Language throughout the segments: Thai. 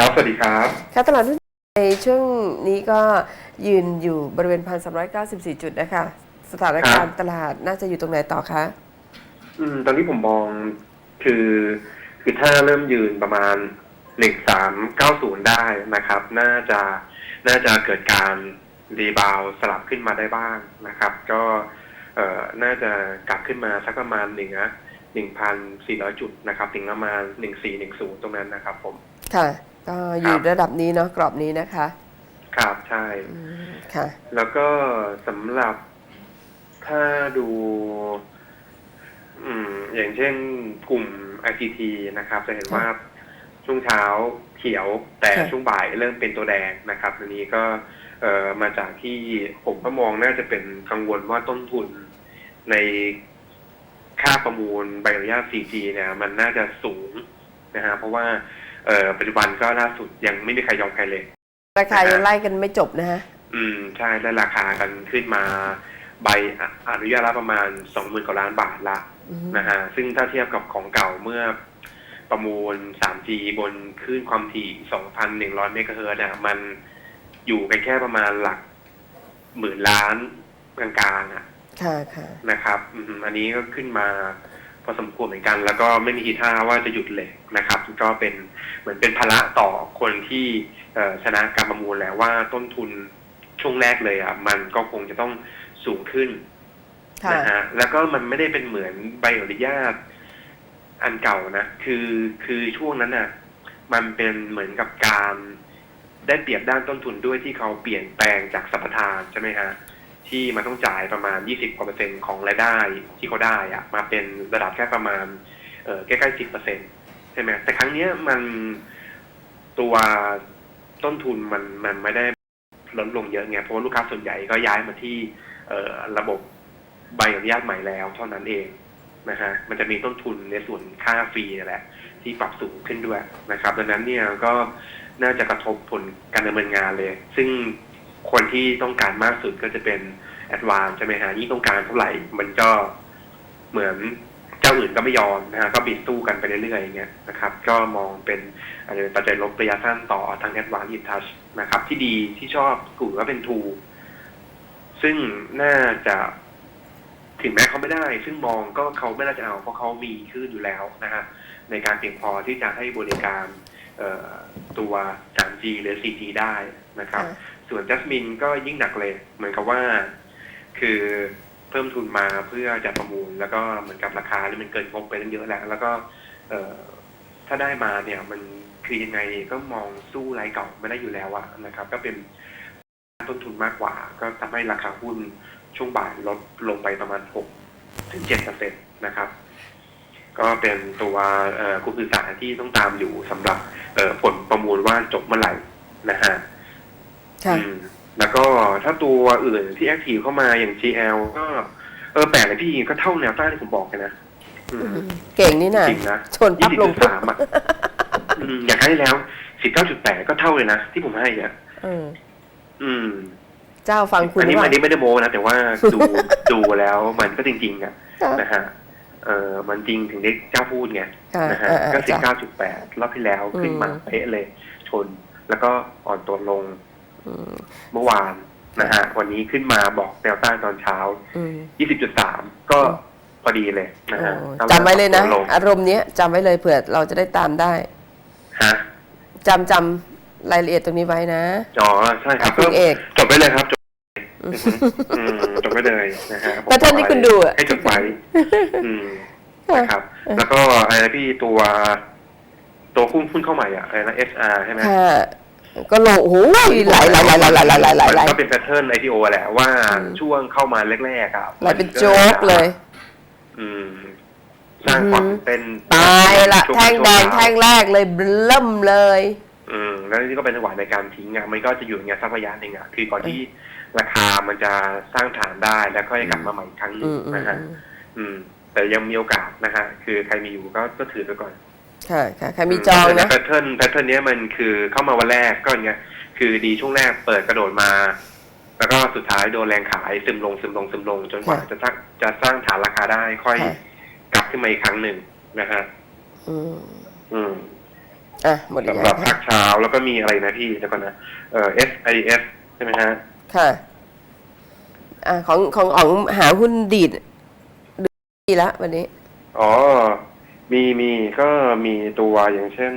ครับ สวัสดีครับ ค่ะตลาดหุ้นในช่วงนี้ก็ยืนอยู่บริเวณ1,394จุดนะคะ สถานการณ์ตลาดน่าจะอยู่ตรงไหนต่อคะ อืม ตอนนี้ผมมองคือ คือถ้าเริ่มยืนประมาณหนึ่งสามเก้าศูนย์ได้นะครับ น่าจะน่าจะเกิดการรีบาวด์สลับขึ้นมาได้บ้างนะครับ ก็เอ่อน่าจะกลับขึ้นมาสักประมาณหนึ่งนะหนึ่งพันสี่ร้อยจุดนะครับ ถึงประมาณหนึ่งสี่หนึ่งศูนย์ตรงนั้นนะครับผม ค่ะ ก็อยู่ระดับนี้เนาะกรอบนี้นะคะครับใช่ อืมค่ะ แล้วก็สำหรับถ้าดู อืม อย่างเช่นกลุ่ม ICT นะครับ จะเห็นว่าช่วงเช้าเขียวแต่ค่ะช่วงบ่ายเริ่มเป็นตัวแดงนะครับอันนี้ก็เอ่อมาจากที่ผมก็มองน่าจะเป็นกังวลว่าต้นทุนในค่าประมูลใบอนุญาต 4G เนี่ย มันน่าจะสูงนะฮะเพราะว่า เอ่อปัจจุบันก็ล่าสุดยังไม่มีใครยอมใครเลย ราคายังไล่กันไม่จบนะฮะ อืมใช่ได้ราคากันขึ้นมาใบออนุญาตละประมาณสองหมื่นกว่าล้านบาทละอืมนะฮะซึ่งถ้าเทียบกับของเก่าเมื่อประมูล 3G บนคลื่นความถี่ 2,100 เมกะเฮิรตซ์เนี่ยมันอยู่กันแค่ประมาณหลักหมื่นล้านกลางๆอะค่ะค่ะนะครับอืมอันนี้ก็ขึ้นมา พอสมควรเหมือนกัน แล้วก็ไม่มีทีท่าว่าจะหยุดเลยนะครับ ก็เป็นเหมือนเป็นภาระต่อคนที่เอ่อชนะการประมูลแล้วว่าต้นทุนช่วงแรกเลยอะมันก็คงจะต้องสูงขึ้นค่ะนะฮะแล้วก็มันไม่ได้เป็นเหมือนใบอนุญาตอันเก่านะ คือคือช่วงนั้นน่ะ มันเป็นเหมือนกับการได้เปรียบด้านต้นทุนด้วยที่เขาเปลี่ยนแปลงจากสัมปทานใช่ไหมฮะ ที่มันต้องจ่ายประมาณ 20กว่าเปอร์เซ็นต์ของรายได้ที่เขาได้อะมาเป็นระดับแค่ประมาณใกล้ๆสิบเปอร์เซ็นต์ใช่ไหมแต่ครั้งเนี้ยมันตัวต้นทุนมันมันไม่ได้ลดลงเยอะไงเพราะว่าลูกค้าส่วนใหญ่ก็ย้ายมาที่เระบบใบอนุญาตใหม่แล้วเท่านั้นเองนะฮะมันจะมีต้นทุนในส่วนค่าฟรีนี่แหละ ที่ปรับสูงขึ้นด้วยนะครับดังนั้นเนี่ยก็น่าจะกระทบผลการดำเนินงานเลย ซึ่ง คนที่ต้องการมากสุดก็จะเป็นแอดวานใช่ไหมฮะยิ่งต้องการเท่าไหร่ มันก็เหมือนเจ้าอื่นก็ไม่ยอมนะฮะก็บิดสู้กันไปเรื่อยๆอย่างเงี้ยนะครับ ก็มองเป็นอาจจะเป็นปัจจัยลบระยะสั้นต่อทางแอดวานอินทัชนะครับ ที่ดีที่ชอบกลุ่มก็เป็นทูซึ่งน่าจะถึงแม้เขาไม่ได้ ซึ่งมองก็เขาไม่น่าจะเอาเพราะเขามีคลื่นอยู่แล้วนะฮะในการเพียงพอที่จะให้บริการตัว 3G หรือ 4G ได้นะครับ ส่วนจัสมินก็ยิ่งหนักเลย เหมือนกับว่า คือเพิ่มทุนมาเพื่อจะประมูล แล้วก็เหมือนกับราคาที่ยมันเกินงบไปตั้งเยอะแล้ว แล้วก็ เออถ้าได้มาเนี่ยมันคือยังไงก็มองสู้รายเก่าไม่ได้อยู่แล้วอะนะครับ ก็เป็นต้นทุนมากกว่า ก็ทำให้ราคาหุ้นช่วงบ่ายลดลงไปประมาณ6ถึง7เปอร์เซ็นตนะครับ ก็เป็นตัวกลุ่มสื่อสารที่ต้องตามอยู่สำหรับผลประมูลว่าจบเมื่อไหร่นะฮะ แล้วก็ถ้าตัวอื่นที่แอคทีฟเข้ามาอย่าง GL ก็เออแปลกเลยพี่ก็เท่าแนวต้านที่ผมบอกกันนะอืมเก่งนี่น่ะจริงนะชนปั๊บลงปุ๊บ20.3อะอืมอย่างครั้งที่แล้ว19.8ก็เท่าเลยนะ ที่ผมให้อะเอออืม เจ้าฟังคุณอันนี้ว่าอันนี้ไม่ได้โม้นะแต่ว่าดูดูแล้วมันก็จริง ๆ อะค่ะนะฮะเออมันจริงถึงได้เจ้าพูดไงค่ะนะฮะเออเออก็จ้ะ19.8รอบที่แล้วขึ้นมาอืมเป๊ะเลย ชนแล้วก็อ่อนตัวลงอืม เมื่อวานนะฮะวันนี้ขึ้นมาบอกแนวต้านตอนเช้าอืม20.3 ก็พอดีเลยนะฮะโอ้จำไว้เลยนะลงอารมณ์เนี้ยจำไว้เลยเผื่อเราจะได้ตามได้ฮะจำจำรายละเอียดตรงนี้ไว้นะอ๋อใช่ครับคุณเอกจบไปเลยครับจบอืมจบไปเลยนะฮะผมแล้วท่านที่คุณดูอะให้จบไว้อืมนะครับ แล้วก็อะไรนะพี่ตัว ตัวหุ้นหุ้นเข้าใหม่อะอะไรนะ SR ใช่ไหม ค่ะก็ลงโอ้โหหลายหลายหลายหลายหลายหลายหลายหลายหลายมันก็เป็นแพทเทิร์น IPO แหละว่าอืมช่วงเข้ามาแรกๆอะหลายเป็นโจ๊กเลย อืมสร้างความตื่นเต้นตายละช่วแท่งแดงช่วแท่งแรกเลยเบิ่มเลย อืมแล้วนี่ก็เป็นจังหวะในการทิ้งอะมันก็จะอยู่อย่างเงี้ยสักระยะหนึ่งอะคือก่อนที่ราคามันจะสร้างฐานได้แล้วก็จะกลับมาใหม่อีกครั้งหนึอืงมอืมนะฮะอืมอืม แต่ยังมีโอกาสนะฮะคือใครมีอยู่ก็ก็ถือไปก่อน ค่ะค่ะใครมีจองนะแพทเทิร์นแพทเทิร์นเนี้ยมันคือเข้ามาวันแรกก็อย่างเงี้ยคือดีช่วงแรกเปิดกระโดดมา แล้วก็สุดท้ายโดนแรงขายซึมลงซึมลงซึมลง จนกว่าค่ะจะสร้างจะสร้างฐานราคาได้ค่อยค่ะกลับขึ้นมาอีกครั้งหนึ่งนะฮะอืมอืมอะหมดอีกสำหแล้รัวบค่ะภาคเช้าแล้วก็มีอะไรนะพี่เดี๋ยวก่อนนะเอ่อ SIS ใช่ไหมฮะค่ะอะของของอ๋องหาหุ้นดีดดีแล้ววันนี้ อ๋อ มีมีก็มีตัวอย่างเช่น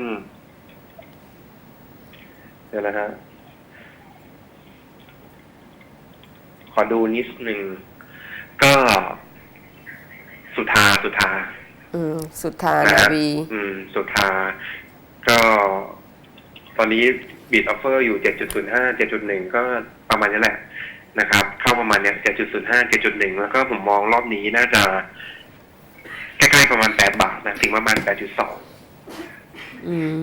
เดี๋ยวนะฮะขอดูนิดหนึ่ง ก็สุธาสุธาอืม สุดทานะนาฮะวี อืม สุธา ก็ ตอนนี้บิดออฟเฟอร์อยู่7.05 7.1ก็ประมาณนี้แหละนะครับ เข้าประมาณเนี้ย7.05 7.1แล้วก็ผมมองรอบนี้น่าจะ ใกล้ๆประมาณ8บาทนะถึงประมาณ8.2อืม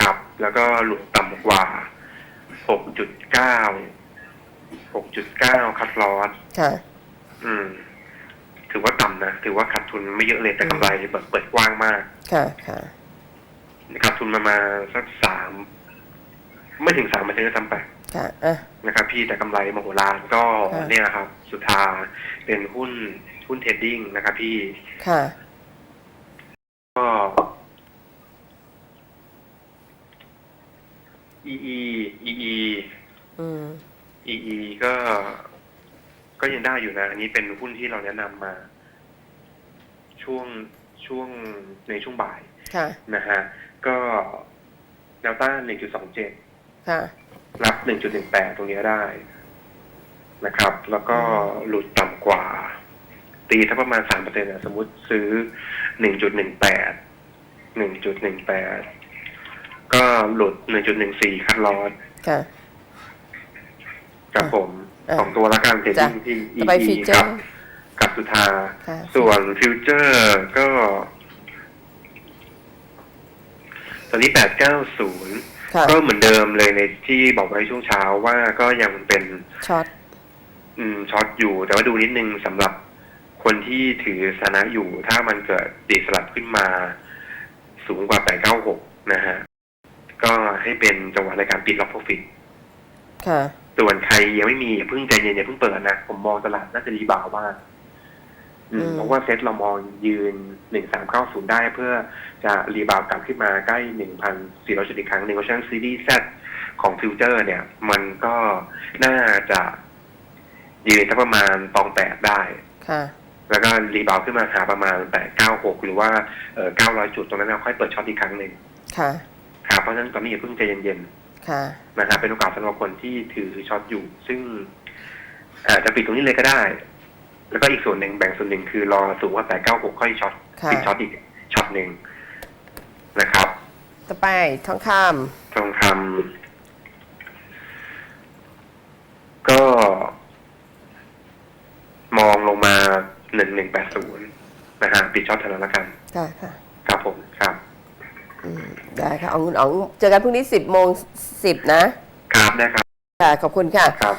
ครับ แล้วก็หลุดต่ำกว่า6.9 6.9คัดลอสค่ะ อืม ถือว่าต่ำนะ ถือว่าขาดทุนไม่เยอะเลยแต่กำไรเปิดเปิดกว้างมาก ค่ะค่ะขาดทุนประมาณสักสามไม่ถึงสามเปอร์เซ็นต์ซ้ำไปค่ะอะนะครับพี่แต่กำไรมโหฬารก็ค่ะเนี่ยครับ สุธาเป็นหุ้น หุ้นเทรดดิ้งนะครับพี่ค่ะ ก็ EE EE อืม EE ก็ ก็ยังได้อยู่นะ อันนี้เป็นหุ้นที่เราแนะนำมา ช่วงช่วงในช่วงบ่ายค่ะ นะฮะ ก็แนวต้าน 1.27 ค่ะ รับ 1.18 ตรงนี้ได้นะครับ แล้วก็หลุดต่ำกว่า ตีถ้าประมาณ3%นะสมมุติซื้อ1.18 1.18ก็หลุด1.14คัดลอสค่ะกับผมอะสองตัวละกันเทรดดิ้งจ้ะที่ต่อไป EE ฟีเจอกับร์กับสุธาค่ะส่วนฟิวเจอร์ก็ ตอนนี้890ค่ะก็เหมือนเดิมเลยในที่บอกไว้ช่วงเช้าว่าก็ยังเป็นช็อตอืมช็อตอยู่แต่ว่าดูนิดนึงสำหรับ คนที่ถือสถานะอยู่ ถ้ามันเกิดดีดสลับขึ้นมา สูงกว่า 896 นะฮะ ก็ให้เป็นจังหวะในการปิดล็อกโปรฟิตค่ะส่วนใครยังไม่มีอย่าเพิ่งใจเย็นอย่าเพิ่งเปิดนะ ผมมองตลาดน่าจะรีบาวด์บ้างอืมอืมเพราะว่าเซ็ตเรามองยืน 1390 ได้เพื่อจะรีบาวด์กลับขึ้นมาใกล้ 1,400 จุดอีกครั้งหนึ่งเพราะฉะนั้นซีรีส์ Z ของฟิวเจอร์เนี่ย มันก็น่าจะยืนสักประมาณตองแปดได้ ค่ะ แล้วก็รีบาวด์ขึ้นมาหาประมาณ896 หรือว่าเอ่อ900จุดตรงนั้นเราค่อยเปิดช็อตอีกครั้งหนึ่งค่ะครับเพราะฉะนั้นตอนนี้อย่าเพิ่งใจเย็นๆค่ะนะครับเป็นโอกาสสำหรับคนที่ถือช็อตอยู่ ซึ่งอาจจะปิดตรงนี้เลยก็ได้ แล้วก็อีกส่วนหนึ่งแบ่งส่วนหนึ่งคือรอสูงกว่าแปดเก้าหกค่อยช็อตค่ะปิดช็อตอีกช็อตหนึ่งนะครับ ต่อไปทองคทองคำก็ มองลงมา หนึ่งหนึ่งแปดศูนย์นะฮะปิดช็อตเท่านั้นละกันำค่ะค่ะครับผมครับอืมได้ค่ะอ๋องอ๋องเจอกันพรุ่งนี้สิบโมงสิบนะครับได้ครับ ค่ะ ขอบคุณค่ะ ครับ